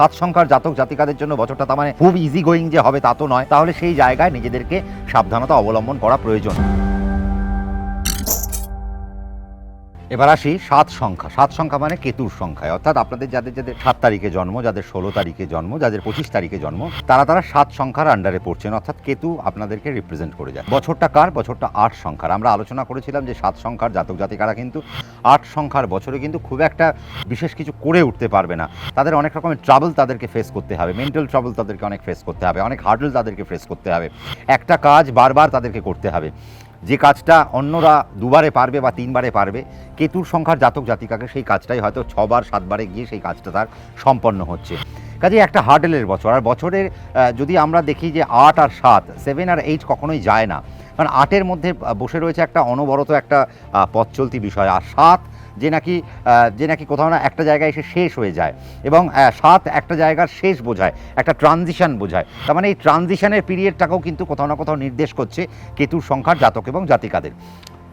সাত সংখ্যার জাতক জাতিকাদের জন্য বছরটা তার মানে খুব ইজি গোয়িং যে হবে তা তো নয়। তাহলে সেই জায়গায় নিজেদেরকে সাবধানতা অবলম্বন করা প্রয়োজন। এবার আসি সাত সংখ্যা। সাত সংখ্যা মানে কেতুর সংখ্যায়। অর্থাৎ আপনাদের যাদের যাদের সাত তারিখে জন্ম, যাদের ষোলো তারিখে জন্ম, যাদের পঁচিশ তারিখে জন্ম, তারা তারা সাত সংখ্যার আন্ডারে পড়ছেন। অর্থাৎ কেতু আপনাদেরকে রিপ্রেজেন্ট করে যায়। বছরটা কার? বছরটা আট সংখ্যার। আমরা আলোচনা করেছিলাম যে সাত সংখ্যার জাতক জাতিকারা কিন্তু আট সংখ্যার বছরে কিন্তু খুব একটা বিশেষ কিছু করে উঠতে পারবে না। তাদের অনেক রকমের ট্রাবল তাদেরকে ফেস করতে হবে মেন্টাল ট্রাবল তাদেরকে অনেক ফেস করতে হবে, অনেক হার্ডল তাদেরকে ফেস করতে হবে। একটা কাজ বারবার তাদেরকে করতে হবে। যে কাজটা অন্যরা দুবারে পারবে বা তিনবারে পারবে, কেতুর সংখ্যার জাতক জাতিকাকে সেই কাজটাই হয়তো ছবার, সাতবারে গিয়ে সেই কাজটা তার সম্পন্ন হচ্ছে। কাজে একটা হার্ডেলের বছর, আর বছরের যদি আমরা দেখি যে আট আর সাত, সেভেন আর এইট কখনোই যায় না। কারণ আটের মধ্যে বসে রয়েছে একটা অনবরত একটা পথ চলতি বিষয়, আর সাত যে নাকি যে নাকি কোথাও না একটা জায়গায় এসে শেষ হয়ে যায় এবং সাত একটা জায়গার শেষ বোঝায়, একটা ট্রানজিশন বোঝায়। তার মানে এই ট্রানজিশনের পিরিয়ডটাকেও কিন্তু কোথাও না কোথাও নির্দেশ করছে কেতুর সংখ্যার জাতক এবং জাতিকাদের।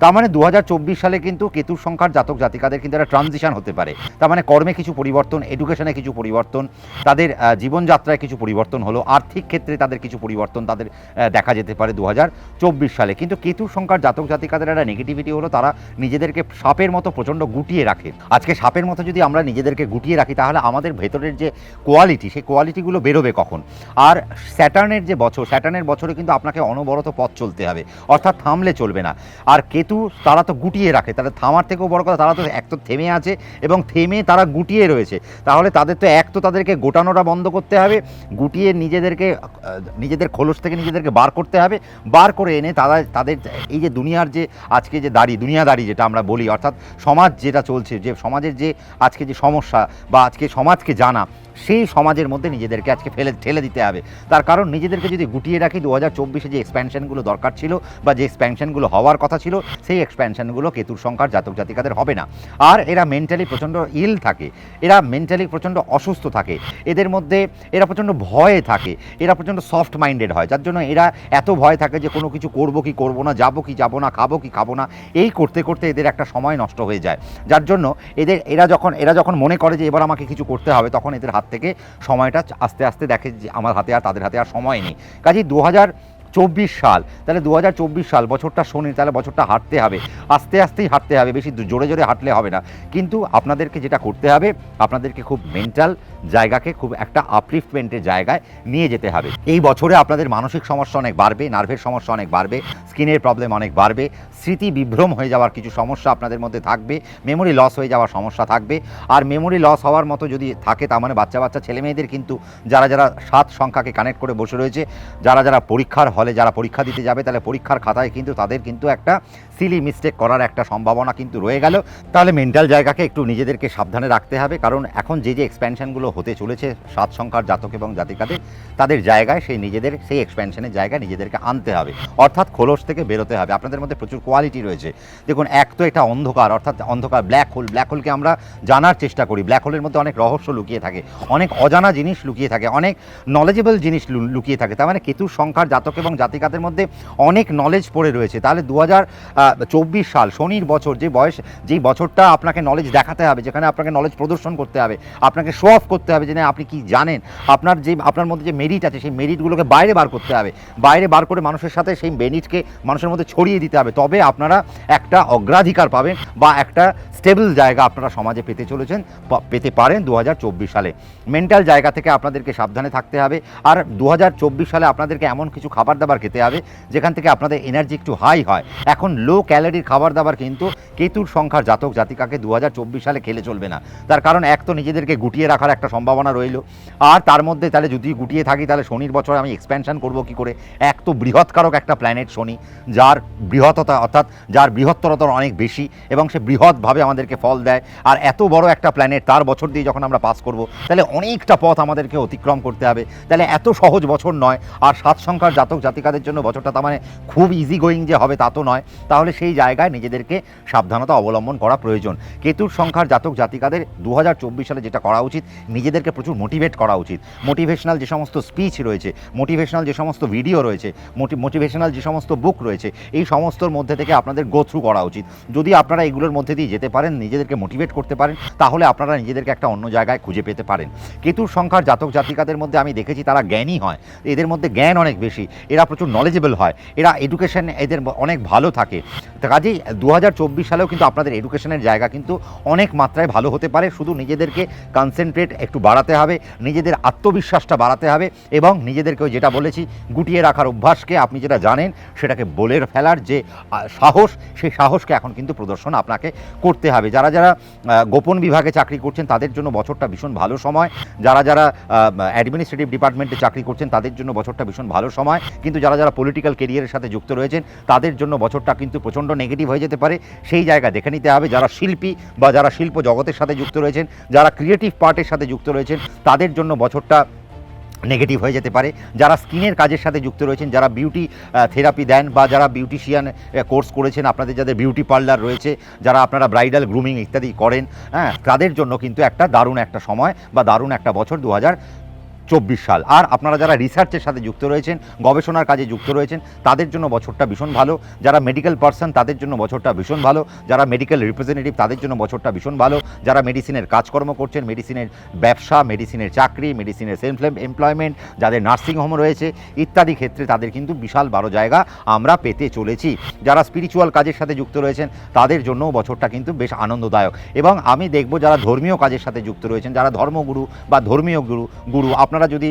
তার মানে দু হাজার চব্বিশ সালে কিন্তু কেতুর সংখ্যার জাতক জাতিকাদের কিন্তু একটা ট্রানজিশন হতে পারে। তার মানে কর্মে কিছু পরিবর্তন এডুকেশনে কিছু পরিবর্তন, তাদের জীবনযাত্রায় কিছু পরিবর্তন হলো, আর্থিক ক্ষেত্রে তাদের কিছু পরিবর্তন তাদের দেখা যেতে পারে দু হাজার চব্বিশ সালে। কিন্তু কেতুর সংখ্যার জাতক জাতিকাদের একটা নেগেটিভিটি হলো, তারা নিজেদেরকে সাপের মতো প্রচণ্ড গুটিয়ে রাখে। আজকে সাপের মতো যদি আমরা নিজেদেরকে গুটিয়ে রাখি, তাহলে আমাদের ভেতরের যে কোয়ালিটি সেই কোয়ালিটিগুলো বেরোবে কখন? আর স্যাটার্নের যে বছর, স্যাটার্নের বছরে কিন্তু আপনাকে অনবরত পথ চলতে হবে, অর্থাৎ থামলে চলবে না। আর কেতু তারা তো গুটিয়ে রাখে। তারা থামার থেকেও বড় কথা, তারা তো এক তো থেমে আছে এবং থেমে তারা গুটিয়ে রয়েছে। তাহলে তাদের তো এক তো তাদেরকে গোটানোটা বন্ধ করতে হবে, গুটিয়ে নিজেদেরকে নিজেদের খোলস থেকে নিজেদেরকে বার করতে হবে। বার করে এনে তারা, তাদের এই যে দুনিয়ার যে আজকে যে দাড়ি দুনিয়াদারি যেটা আমরা বলি, অর্থাৎ সমাজ যেটা চলছে, যে সমাজের যে আজকে যে সমস্যা বা আজকে সমাজকে জানা সেই সমাজের মধ্যে নিজেদেরকে আজকে ফেলে, ঠেলে দিতে হবে। তার কারণ নিজেদেরকে যদি গুটিয়ে রাখি, দু হাজার চব্বিশে যে এক্সপ্যানশনগুলো দরকার ছিল বা যে এক্সপ্যানশনগুলো হওয়ার কথা ছিল, সেই এক্সপ্যানশনগুলো কেতুর সংখ্যার জাতক জাতিকাদের হবে না। আর এরা মেন্টালি প্রচণ্ড ইল থাকে। এরা মেন্টালি প্রচণ্ড অসুস্থ থাকে। এদের মধ্যে এরা প্রচণ্ড ভয়ে থাকে। এরা প্রচণ্ড সফট মাইন্ডেড হয়। যার জন্য এরা এত ভয় থাকে যে কোনো কিছু করব কি করব না, যাব কি যাব না, খাব কি খাব না, এই করতে করতে এদের একটা সময় নষ্ট হয়ে যায়। যার জন্য এদের, এরা যখন এরা যখন মনে করে যে এবার আমাকে কিছু করতে হবে, তখন এদের হাত থেকে সময়টা আস্তে আস্তে দেখে যে আমার হাতে আর তাদের হাতে আর সময় নেই। কাজেই দু চব্বিশ সাল, তাহলে দু হাজার চব্বিশ সাল বছরটা শনি, তাহলে বছরটা হাঁটতে হবে। আস্তে আস্তেই হাঁটতে হবে, বেশি জোরে জোরে হাঁটলে হবে না। কিন্তু আপনাদেরকে যেটা করতে হবে, আপনাদেরকে খুব মেন্টাল জায়গাকে খুব একটা আপলিফটমেন্টের জায়গায় নিয়ে যেতে হবে। এই বছরে আপনাদের মানসিক সমস্যা অনেক বাড়বে নার্ভের সমস্যা অনেক বাড়বে স্কিনের প্রবলেম অনেক বাড়বে, স্মৃতি বিভ্রম হয়ে যাওয়ার কিছু সমস্যা আপনাদের মধ্যে থাকবে মেমোরি লস হয়ে যাওয়ার সমস্যা থাকবে। আর মেমোরি লস হওয়ার মতো যদি থাকে, তার মানে বাচ্চা বাচ্চা, ছেলে মেয়েদের কিন্তু যারা যারা সাত সংখ্যাকে কানেক্ট করে বসে রয়েছে, যারা যারা পরীক্ষার হলে, যারা পরীক্ষা দিতে যাবে, তাহলে পরীক্ষার খাতায় কিন্তু তাদের কিন্তু একটা সিলি মিস্টেক করার একটা সম্ভাবনা কিন্তু রয়ে গেল। তাহলে মেন্টাল জায়গাকে একটু নিজেদেরকে সাবধানে রাখতে হবে, কারণ এখন যে যে এক্সপ্যানশনগুলো হতে চলেছে, সাত সংখ্যার জাতক এবং জাতিকাদের তাদের জায়গায় সেই নিজেদের, সেই এক্সপ্যানশনের জায়গায় নিজেদেরকে আনতে হবে। অর্থাৎ খোলস থেকে বেরোতে হবে। আপনাদের মধ্যে প্রচুর কোয়ালিটি রয়েছে। দেখুন, এক তো এটা অন্ধকার, অর্থাৎ অন্ধকার ব্ল্যাক হোল ব্ল্যাক হোলকে আমরা জানার চেষ্টা করি। ব্ল্যাক হোলের মধ্যে অনেক রহস্য লুকিয়ে থাকে, অনেক অজানা জিনিস লুকিয়ে থাকে, অনেক নলেজেবল জিনিস লুকিয়ে থাকে। তার মানে কেতুর সংখ্যার জাতক এবং জাতিকাদের মধ্যে অনেক নলেজ পড়ে রয়েছে। তাহলে দু হাজার চব্বিশ সাল, শনির বছর, যে বয়স, যেই বছরটা আপনাকে নলেজ দেখাতে হবে, যেখানে আপনাকে নলেজ প্রদর্শন করতে হবে, আপনাকে শো অফ করতে হবে যে না, আপনি কি জানেন? আপনার যে, আপনার মধ্যে যে মেরিট আছে, সেই মেরিটগুলোকে বাইরে বার করতে হবে। বাইরে বার করে মানুষের সাথে সেই মেরিটকে মানুষের মধ্যে ছড়িয়ে দিতে হবে। তবে আপনারা একটা অগ্রাধিকার পাবেন বা একটা স্টেবল জায়গা আপনারা সমাজে পেতে চলেছেন পেতে পারেন দু হাজার চব্বিশ সালে। মেন্টাল জায়গা থেকে আপনাদেরকে সাবধানে থাকতে হবে। আর দু হাজার চব্বিশ সালে আপনাদেরকে এমন কিছু খাবার দাবার খেতে হবে, যেখান থেকে আপনাদের এনার্জি একটু হাই হয়। এখন লো ক্যালোরির খাবার দাবার কিন্তু কেতুর সংখ্যার জাতক জাতিকাকে দু হাজার চব্বিশ সালে খেলে চলবে না। তার কারণ এক তো নিজেদেরকে গুটিয়ে রাখার একটা সম্ভাবনা রইল। আর তার মধ্যে তাহলে যদি গুটিয়ে থাকি, তাহলে শনির বছর আমি এক্সপ্যানশন করব কি করে? এক তো বৃহৎকারক একটা প্ল্যানেট শনি, যার বৃহৎতা, অর্থাৎ যার বৃহত্তরতা অনেক বেশি এবং সে বৃহৎভাবে আমাদেরকে ফল দেয়। আর এত বড় একটা প্ল্যানেট তার বছর দিয়ে যখন আমরা পাস করব, তাহলে অনেকটা পথ আমাদেরকে অতিক্রম করতে হবে। তাহলে এত সহজ বছর নয়। আর সাত সংখ্যার জাতক জাতিকাদের জন্য বছরটা তার মানে খুব ইজি গোয়িং যে হবে তা তো নয়। তাহলে সেই জায়গায় নিজেদেরকে সাবধানতা অবলম্বন করা প্রয়োজন। কেতুর সংখ্যার জাতক জাতিকাদের দু হাজার চব্বিশ সালে যেটা করা উচিত নিজেদেরকে প্রচুর মোটিভেট করা উচিত। মোটিভেশনাল যে সমস্ত স্পিচ রয়েছে মোটিভেশনাল যে সমস্ত ভিডিও রয়েছে মোটিভেশনাল যে সমস্ত বুক রয়েছে, এই সমস্তর মধ্যে থেকে আপনাদের গো থ্রু করা উচিত। যদি আপনারা এগুলোর মধ্যে দিয়ে যেতে পারেন, নিজেদেরকে মোটিভেট করতে পারেন, তাহলে আপনারা নিজেদেরকে একটা অন্য জায়গায় খুঁজে পেতে পারেন। কেতুর সংখ্যার জাতক জাতিকাদের মধ্যে আমি দেখেছি তারা জ্ঞানী হয়। এদের মধ্যে জ্ঞান অনেক বেশি, এরা প্রচুর নলেজেবল হয়, এরা এডুকেশন এদের অনেক ভালো থাকে। কাজেই দু হাজার চব্বিশ সালেও কিন্তু আপনাদের এডুকেশনের জায়গা কিন্তু অনেক মাত্রায় ভালো হতে পারে, শুধু নিজেদেরকে কনসেন্ট্রেট একটু বাড়াতে হবে, নিজেদের আত্মবিশ্বাসটা বাড়াতে হবে এবং নিজেদেরকে ওই যেটা বলেছি, গুটিয়ে রাখার অভ্যাসকে আপনি যেটা জানেন সেটাকে বলে ফেলার যে সাহস, সেই সাহসকে এখন কিন্তু প্রদর্শন আপনাকে করতে হবে। যারা যারা গোপন বিভাগে চাকরি করছেন তাদের জন্য বছরটা ভীষণ ভালো সময়। যারা যারা অ্যাডমিনিস্ট্রেটিভ ডিপার্টমেন্টে চাকরি করছেন তাদের জন্য বছরটা ভীষণ ভালো সময়। কিন্তু যারা যারা পলিটিক্যাল কেরিয়ারের সাথে যুক্ত রয়েছেন তাদের জন্য বছরটা কিন্তু প্রচণ্ড নেগেটিভ হয়ে যেতে পারে। সেই জায়গা দেখে নিতে হবে। যারা শিল্পী বা যারা শিল্প জগতের সাথে যুক্ত রয়েছেন, যারা ক্রিয়েটিভ পার্টের সাথে যুক্ত রয়েছেন, তাদের জন্য বছরটা নেগেটিভ হয়ে যেতে পারে। যারা স্কিনের কাজের সাথে যুক্ত রয়েছেন, যারা বিউটি থেরাপি দেন বা যারা বিউটিশিয়ান কোর্স করেছেন, আপনাদের যাদের বিউটি পার্লার রয়েছে, যারা আপনারা ব্রাইডাল গ্রুমিং ইত্যাদি করেন হ্যাঁ তাদের জন্য কিন্তু একটা দারুণ একটা সময় বা দারুণ একটা বছর দু হাজার চব্বিশ সাল। আর আপনারা যারা রিসার্চের সাথে যুক্ত রয়েছেন, গবেষণার কাজে যুক্ত রয়েছেন, তাদের জন্য বছরটা ভীষণ ভালো। যারা মেডিকেল পার্সন তাদের জন্য বছরটা ভীষণ ভালো। যারা মেডিকেল রিপ্রেজেন্টেটিভ তাদের জন্য বছরটা ভীষণ ভালো। যারা মেডিসিনের কাজকর্ম করছেন মেডিসিনের ব্যবসা মেডিসিনের চাকরি মেডিসিনের সেলফ এমপ্লয়মেন্ট যাদের নার্সিংহোম রয়েছে, ইত্যাদি ক্ষেত্রে তাদের কিন্তু বিশাল বড় জায়গা আমরা পেতে চলেছি। যারা স্পিরিচুয়াল কাজের সাথে যুক্ত রয়েছেন, তাদের জন্য বছরটা কিন্তু বেশ আনন্দদায়ক। এবং আমি দেখব যারা ধর্মীয় কাজের সাথে যুক্ত রয়েছেন, যারা ধর্মগুরু বা ধর্মীয় গুরু গুরু, আপনারা যদি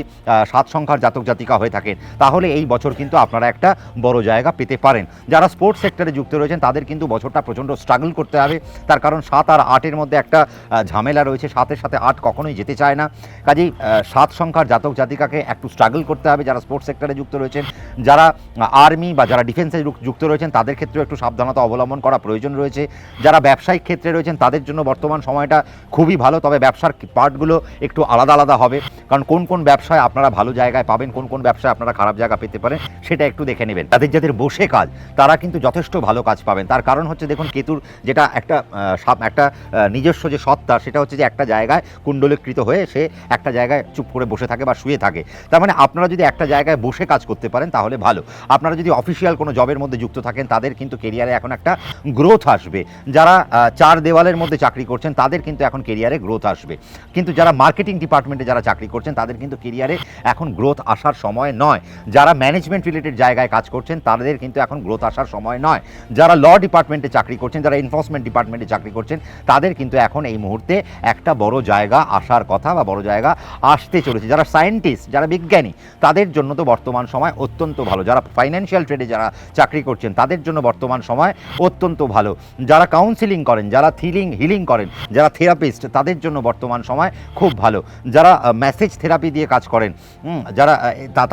সাত সংখ্যার জাতক জাতিকা হয়ে থাকেন, তাহলে এই বছর কিন্তু আপনারা একটা বড় জায়গা পেতে পারেন। যারা স্পোর্টস সেক্টরে যুক্ত রয়েছেন, তাদের কিন্তু বছরটা প্রচণ্ড স্ট্রাগল করতে হবে। তার কারণ সাত আর আটের মধ্যে একটা ঝামেলা রয়েছে। সাতের সাথে আট কখনোই যেতে চায় না। কাজেই সাত সংখ্যার জাতক জাতিকাকে একটু স্ট্রাগল করতে হবে যারা স্পোর্টস সেক্টরে যুক্ত রয়েছেন। যারা আর্মি বা যারা ডিফেন্সে যুক্ত রয়েছেন, তাদের ক্ষেত্রেও একটু সাবধানতা অবলম্বন করা প্রয়োজন রয়েছে। যারা ব্যবসায়িক ক্ষেত্রে রয়েছেন, তাদের জন্য বর্তমান সময়টা খুবই ভালো। তবে ব্যবসার পার্টগুলো একটু আলাদা আলাদা হবে। কারণ কোন কোন ব্যবসায় আপনারা ভালো জায়গায় পাবেন, কোন কোন ব্যবসায় আপনারা খারাপ জায়গা পেতে পারেন, সেটা একটু দেখে নেবেন। তাদের যাদের বসে কাজ, তারা কিন্তু যথেষ্ট ভালো কাজ পাবেন। তার কারণ হচ্ছে দেখুন, কেতুর যেটা একটা একটা নিজস্ব যে সত্তা, সেটা হচ্ছে যে একটা জায়গায় কুণ্ডলীকৃত হয়ে সে একটা জায়গায় চুপ করে বসে থাকে বা শুয়ে থাকে। তার মানে আপনারা যদি একটা জায়গায় বসে কাজ করতে পারেন, তাহলে ভালো। আপনারা যদি অফিসিয়াল কোনো জবের মধ্যে যুক্ত থাকেন, তাদের কিন্তু কেরিয়ারে এখন একটা গ্রোথ আসবে। যারা চার দেওয়ালের মধ্যে চাকরি করছেন, তাদের কিন্তু এখন কেরিয়ারে গ্রোথ আসবে। কিন্তু যারা মার্কেটিং ডিপার্টমেন্টে যারা চাকরি করছেন, তাদের কিন্তু কেরিয়ারে এখন গ্রোথ আসার সময় নয়। যারা ম্যানেজমেন্ট রিলেটেড জায়গায় কাজ করছেন, তাদের কিন্তু এখন গ্রোথ আসার সময় নয়। যারা ল ডিপার্টমেন্টে চাকরি করছেন, যারা এনফোর্সমেন্ট ডিপার্টমেন্টে চাকরি করছেন, তাদের কিন্তু এখন এই মুহূর্তে একটা বড় জায়গা আসার কথা বা বড় জায়গা আসতে চলেছে। যারা সায়েন্টিস্ট যারা বিজ্ঞানী, তাদের জন্য তো বর্তমান সময় অত্যন্ত ভালো। যারা ফাইন্যান্সিয়াল ট্রেডে যারা চাকরি করছেন, তাদের জন্য বর্তমান সময় অত্যন্ত ভালো। যারা কাউন্সিলিং করেন, যারা থিলিং হিলিং করেন, যারা থেরাপিস্ট তাদের জন্য বর্তমান সময় খুব ভালো। যারা মেসেজ থেরাপি দিয়ে কাজ করেন। যারা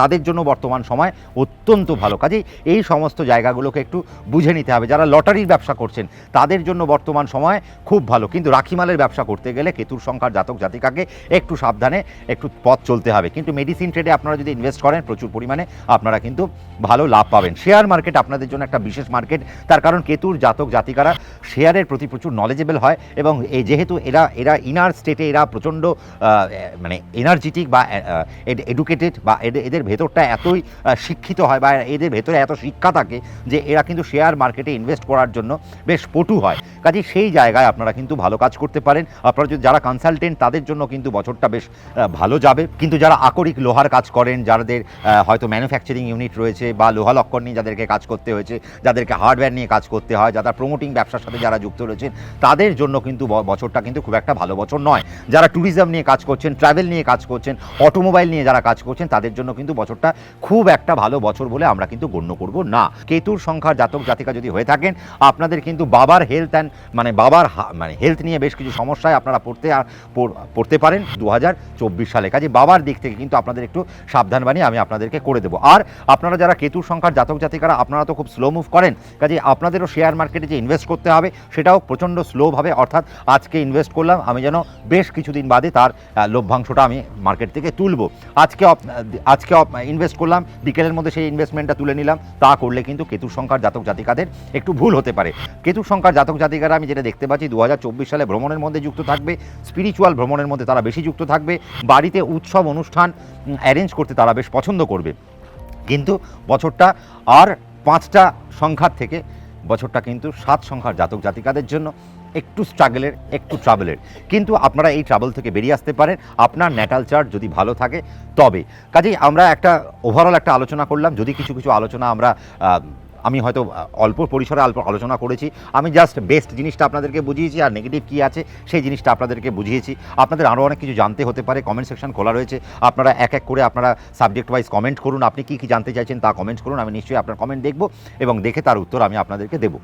তাদের জন্য বর্তমান সময় অত্যন্ত ভালো। কাজেই এই সমস্ত জায়গাগুলোকে একটু বুঝে নিতে হবে। যারা লটারির ব্যবসা করছেন, তাদের জন্য বর্তমান সময় খুব ভালো। কিন্তু রাখিমালের ব্যবসা করতে গেলে কেতুর সংখ্যার জাতক জাতিকাকে একটু সাবধানে একটু পথ চলতে হবে। কিন্তু মেডিসিন ট্রেডে আপনারা যদি ইনভেস্ট করেন, প্রচুর পরিমাণে আপনারা কিন্তু ভালো লাভ পাবেন। শেয়ার মার্কেট আপনাদের জন্য একটা বিশেষ মার্কেট। তার কারণ কেতুর জাতক জাতিকারা শেয়ারের প্রতি প্রচুর নলেজেবল হয় এবং যেহেতু এরা এরা ইনার স্টেটে এরা প্রচণ্ড মানে এনার্জেটিক বা এডুকেটেড বা এদের এদের ভেতরটা এতই শিক্ষিত হয় বা এদের ভেতরে এত শিক্ষা থাকে যে এরা কিন্তু শেয়ার মার্কেটে ইনভেস্ট করার জন্য বেশ পটু হয়। কাজে সেই জায়গায় আপনারা কিন্তু ভালো কাজ করতে পারেন। আপনারা যদি যারা কনসালটেন্ট তাদের জন্য কিন্তু বছরটা বেশ ভালো যাবে। কিন্তু যারা আকরিক লোহার কাজ করেন, যাদের হয়তো ম্যানুফ্যাকচারিং ইউনিট রয়েছে বা লোহা লক্কর নিয়ে যাদেরকে কাজ করতে হয়েছে, যাদেরকে হার্ডওয়্যার নিয়ে কাজ করতে হয়, যারা প্রমোটিং ব্যবসার সাথে যারা যুক্ত রয়েছেন, তাদের জন্য কিন্তু বছরটা কিন্তু খুব একটা ভালো বছর নয়। যারা ট্যুরিজম নিয়ে কাজ করছেন ট্রাভেল নিয়ে কাজ করছেন অটোমোবাইল নিয়ে যারা কাজ করছেন, তাদের জন্য কিন্তু বছরটা খুব একটা ভালো বছর বলে আমরা কিন্তু গণ্য করব না। কেতুর সংখ্যার জাতক জাতিকা যদি হয়ে থাকেন, আপনাদের কিন্তু বাবার হেলথ অ্যান্ড মানে বাবার মানে হেলথ নিয়ে বেশ কিছু সমস্যায় আপনারা পড়তে আর পড়তে পারেন দু হাজার চব্বিশ সালে। কাজে বাবার দিক থেকে কিন্তু আপনাদের একটু সাবধান বানিয়ে আমি আপনাদেরকে করে দেবো। আর আপনারা যারা কেতুর সংখ্যার জাতক জাতিকারা, আপনারা তো খুব স্লো মুভ করেন, কাজে আপনাদেরও শেয়ার মার্কেটে যে ইনভেস্ট করতে হবে, সেটাও প্রচণ্ড স্লোভাবে অর্থাৎ আজকে ইনভেস্ট করলাম, আমি যেন বেশ কিছুদিন বাদে তার লভ্যাংশটা আমি মার্কেট থেকে থেকে তুলবো। আজকে আজকে ইনভেস্ট করলাম, বিকেলের মধ্যে সেই ইনভেস্টমেন্টটা তুলে নিলাম। তা করলে কিন্তু কেতুর সংখ্যার জাতক জাতিকাদের একটু ভুল হতে পারে। কেতুর সংখ্যার জাতক জাতিকারা আমি যেটা দেখতে পাচ্ছি দু হাজার চব্বিশ সালে ভ্রমণের মধ্যে যুক্ত থাকবে স্পিরিচুয়াল ভ্রমণের মধ্যে তারা বেশি যুক্ত থাকবে, বাড়িতে উৎসব অনুষ্ঠান অ্যারেঞ্জ করতে তারা বেশ পছন্দ করবে। কিন্তু বছরটা আর পাঁচটা সংখ্যার থেকে, বছরটা কিন্তু সাত সংখ্যার জাতক জাতিকাদের জন্য একটু স্ট্রাগলের একটু ট্রাভেলের কিন্তু আপনারা এই ট্রাভেল থেকে বেরিয়ে আসতে পারেন। আপনার ন্যাটাল চার্ট যদি ভালো থাকে, তবে কাজেই আমরা একটা ওভারঅল একটা আলোচনা করলাম। যদি কিছু কিছু আলোচনা আমরা আমি হয়তো অল্প পরিসরে অল্প আলোচনা করেছি। আমি জাস্ট বেস্ট জিনিসটা আপনাদেরকে বুঝিয়েছি, আর নেগেটিভ কী আছে, সেই জিনিসটা আপনাদেরকে বুঝিয়েছি। আপনাদের আরও অনেক কিছু জানতে হতে পারে। কমেন্ট সেকশন খোলা রয়েছে। আপনারা এক এক করে আপনারা সাবজেক্ট ওয়াইজ কমেন্ট করুন। আপনি কী কী জানতে চাইছেন তা কমেন্ট করুন। আমি নিশ্চয়ই আপনার কমেন্ট দেখব এবং দেখে তার উত্তর আমি আপনাদেরকে দেবো।